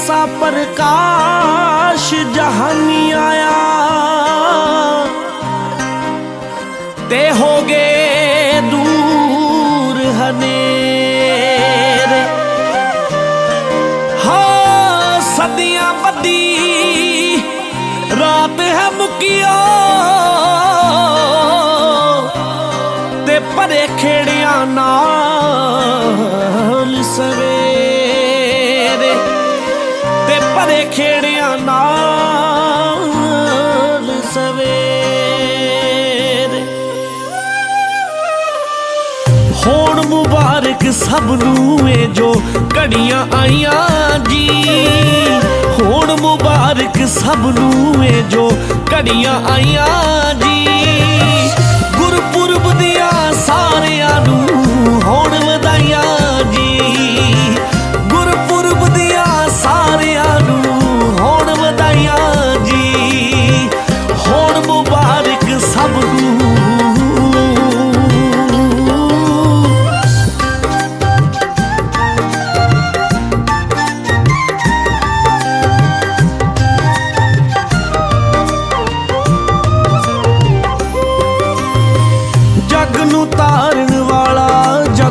ਐਸਾ ਪ੍ਰਕਾਸ਼ ਜਹਾਨੀ ਆਇਆ। ਤੇ ਹੋ ਗਏ ਦੂਰ ਹਨੇਰੇ। ਹਾਂ ਸਦੀਆਂ ਬੱਦੀ ਰਾਤ ਹੈ ਮੁਕੀਓ। ਤੇ ਪਰੇ ਖੇੜਿਆਂ ਨਾਲ ਤੇ ਪਰੇ ਖੇੜਿਆਂ ਨਾਲ ਸਵੇਰੇ। ਹੋਣ ਮੁਬਾਰਕ ਸਭ ਨੂੰ ਏ ਜੋ ਘੜੀਆਂ ਆਈਆਂ ਜੀ। ਹੋਣ ਮੁਬਾਰਕ ਸਭ ਨੂੰ ਏ ਜੋ ਘੜੀਆਂ ਆਈਆਂ ਜੀ।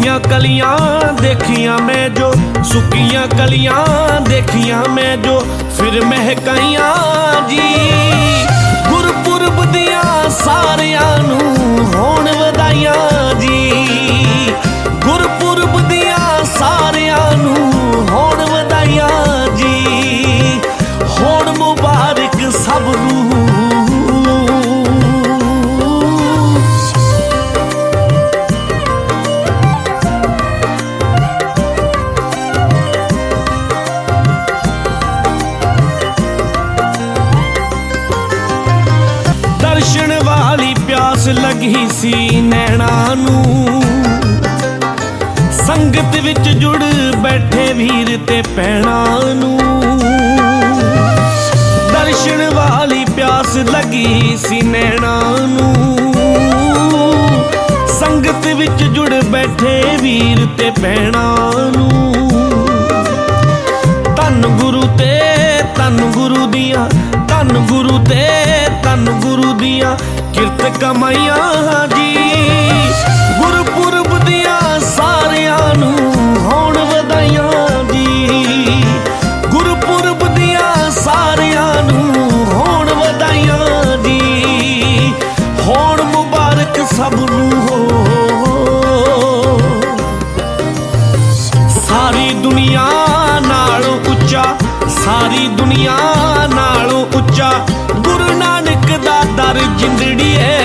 ਸੁੱਕੀਆਂ ਕਲੀਆਂ ਦੇਖੀਆਂ ਮੈਂ ਜੋ ਸੁੱਕੀਆਂ ਕਲੀਆਂ ਦੇਖੀਆਂ ਮੈਂ ਜੋ ਫਿਰ ਮਹਿਕਾਈਆਂ ਜੀ ਲੱਗੀ ਸੀ ਨੈਣਾ ਨੂੰ। ਸੰਗਤ ਵਿੱਚ ਜੁੜ ਬੈਠੇ ਵੀਰ ਤੇ ਪੈਣਾ ਨੂੰ। ਦਰਸ਼ਨ ਵਾਲੀ ਪਿਆਸ ਲੱਗੀ ਸੀ ਨੈਣਾ ਨੂੰ। ਸੰਗਤ ਵਿੱਚ ਜੁੜ ਬੈਠੇ ਵੀਰ ਤੇ ਪੈਣਾ ਨੂੰ। ਧੰਨ ਗੁਰੂ ਤੇ ਧੰਨ ਗੁਰੂ ਦੀਆਂ ਧੰਨ ਗੁਰੂ ਤੇ ਧੰਨ ਗੁਰੂ ਦੀਆਂ ਕਿਰਤ ਕਮਾਈਆਂ ਜੀ। ਸਾਰੀ ਦੁਨੀਆ ਨਾਲੋਂ ਉੱਚਾ ਗੁਰੂ ਨਾਨਕ ਦਾ ਦਰ ਜਿੰਦੜੀਏ।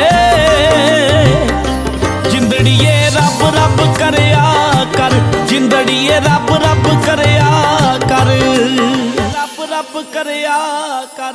ਜਿੰਦੜੀਏ ਰੱਬ ਰੱਬ ਕਰਿਆ ਕਰ। ਜਿੰਦੜੀਏ ਰੱਬ ਰੱਬ ਕਰਿਆ ਕਰ। ਰੱਬ ਰੱਬ ਕਰਿਆ ਕਰ।